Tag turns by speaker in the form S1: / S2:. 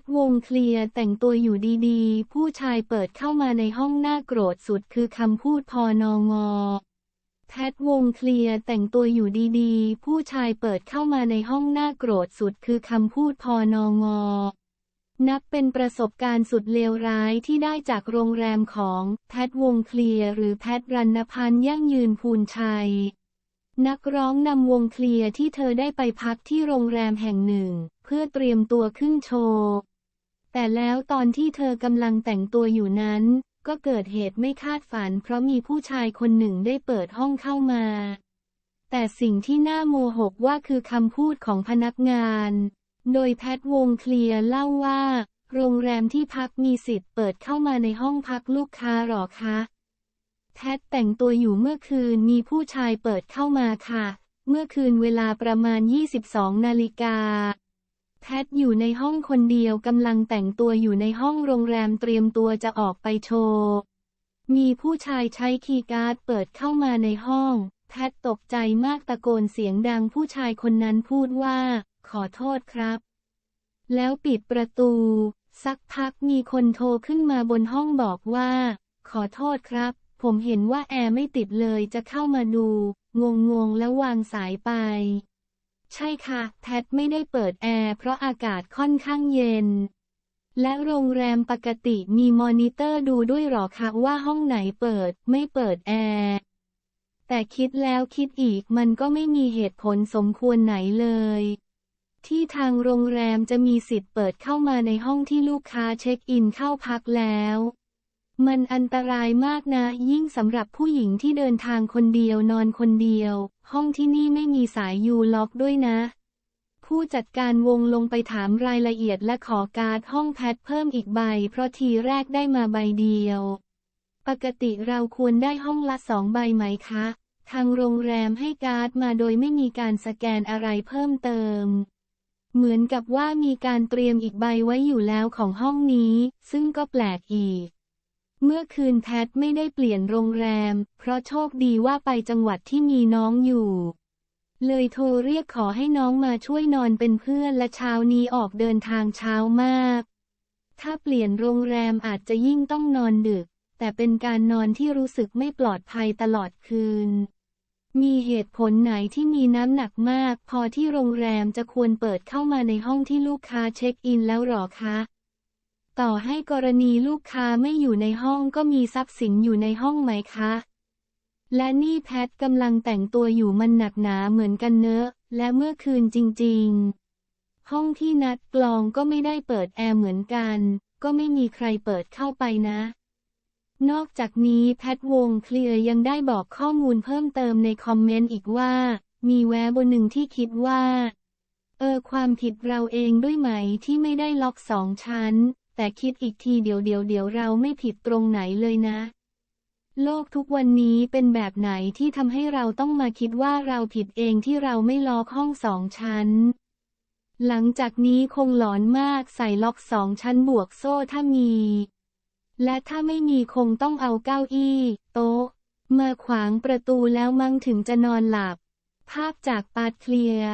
S1: ทวงเคลียร์แต่งตัวอยู่ดีๆ ผู้ชายเปิดเข้ามาในห้องหน้าโกรธสุดคือคำพูดพอนองอแพทวงเคลียร์แต่งตัวอยู่ดีๆ ผู้ชายเปิดเข้ามาในห้องหน้าโกรธสุดคือคำพูดพอนองอนับเป็นประสบการณ์สุดเลวร้ายที่ได้จากโรงแรมของแพทวงเคลียร์หรือแพทรันพันธ์ยั่งยืนภูนชัย นักร้องนำวงเคลียร์ที่เธอได้ไปพักที่โรงแรมแห่งหนึ่ง เพื่อเตรียมตัวขึ้นโชว์ แต่แล้วตอนที่เธอกำลังแต่งตัวอยู่นั้น ก็เกิดเหตุไม่คาดฝัน เพราะมีผู้ชายคนหนึ่งได้เปิดห้องเข้ามา แต่สิ่งที่น่าโมโหกว่าคือคำพูดของพนักงาน โดยแพทวงเคลียร์เล่าว่า โรงแรมที่พักมีสิทธิ์เปิดเข้ามาในห้องพักลูกค้าหรอคะแพทแต่งตัวอยู่เมื่อคืนมีผู้ชายเปิดเข้ามาค่ะ เมื่อคืนเวลาประมาณ 22 นาฬิกา แพทอยู่ในห้องคนเดียวกำลังแต่งตัวอยู่ในห้องโรงแรมเตรียมตัวจะออกไปโชว์ มีผู้ชายใช้คีย์การ์ดเปิดเข้ามาในห้อง แพทตกใจมากตะโกนเสียงดังผู้ชายคนนั้นพูดว่า ขอโทษครับ แล้วปิดประตู สักพักมีคนโทรขึ้นมาบนห้องบอกว่า ขอโทษครับ ผมเห็นว่าแอร์ไม่ติดเลยจะเข้ามาดู งงงๆแล้ววางสายไป ใช่ค่ะ แพทไม่ได้เปิดแอร์เพราะอากาศค่อนข้างเย็น และโรงแรมปกติมีมอนิเตอร์ดูด้วยหรอคะว่าห้องไหนเปิดไม่เปิดแอร์ แต่คิดแล้วคิดอีกมันก็ไม่มีเหตุผลสมควรไหนเลย ที่ทางโรงแรมจะมีสิทธิ์เปิดเข้ามาในห้องที่ลูกค้าเช็คอินเข้าพักแล้ว มันอันตรายมากนะ ยิ่งสำหรับผู้หญิงที่เดินทางคนเดียวนอนคนเดียว ห้องที่นี่ไม่มีสายยูล็อกด้วยนะ ผู้จัดการวงลงไปถามรายละเอียดและขอการ์ดห้องแพทเพิ่มอีกใบ เพราะทีแรกได้มาใบเดียว ปกติเราควรได้ห้องละสองใบไหมคะ ทางโรงแรมให้การ์ดมาโดยไม่มีการสแกนอะไรเพิ่มเติมเหมือนกับว่ามีการเตรียมอีกใบไว้อยู่แล้วของห้องนี้ ซึ่งก็แปลกอีก เมื่อคืนแพทไม่ได้เปลี่ยนโรงแรม เพราะโชคดีว่าไปจังหวัดที่มีน้องอยู่ เลยโทรเรียกขอให้น้องมาช่วยนอนเป็นเพื่อนและเช้านี้ออกเดินทางเช้ามาก ถ้าเปลี่ยนโรงแรมอาจจะยิ่งต้องนอนดึก แต่เป็นการนอนที่รู้สึกไม่ปลอดภัยตลอดคืน มีเหตุผลไหนที่มีน้ำหนักมาก พอที่โรงแรมจะควรเปิดเข้ามาในห้องที่ลูกค้าเช็คอินแล้วหรอคะ ต่อให้กรณีลูกค้าไม่อยู่ในห้องก็มีทรัพย์สินอยู่ในห้องไหมคะ และนี่แพทกำลังแต่งตัวอยู่มันหนักหนาเหมือนกันเนอะ และเมื่อคืนจริง ๆ ห้องที่นัดกลองก็ไม่ได้เปิดแอร์เหมือนกัน ก็ไม่มีใครเปิดเข้าไปนะ นอกจากนี้แพทวงเคลียร์ยังได้บอกข้อมูลเพิ่มเติมในคอมเมนต์อีกว่า มีแวะบนหนึ่งที่คิดว่า เออความผิดเราเองด้วยไหมที่ไม่ได้ล็อกสองชั้น แต่คิดอีกทีเดี๋ยวเดี๋ยวเดี๋ยวเราไม่ผิดตรงไหนเลยนะ โลกทุกวันนี้เป็นแบบไหนที่ทำให้เราต้องมาคิดว่าเราผิดเองที่เราไม่ล็อกห้องสองชั้น หลังจากนี้คงหลอนมากใส่ล็อกสองชั้นบวกโซ่ถ้ามี และถ้าไม่มีคงต้องเอาเก้าอี้ โต๊ะ มาขวางประตูแล้วมั้งถึงจะนอนหลับ ภาพจากปาดเคลียร์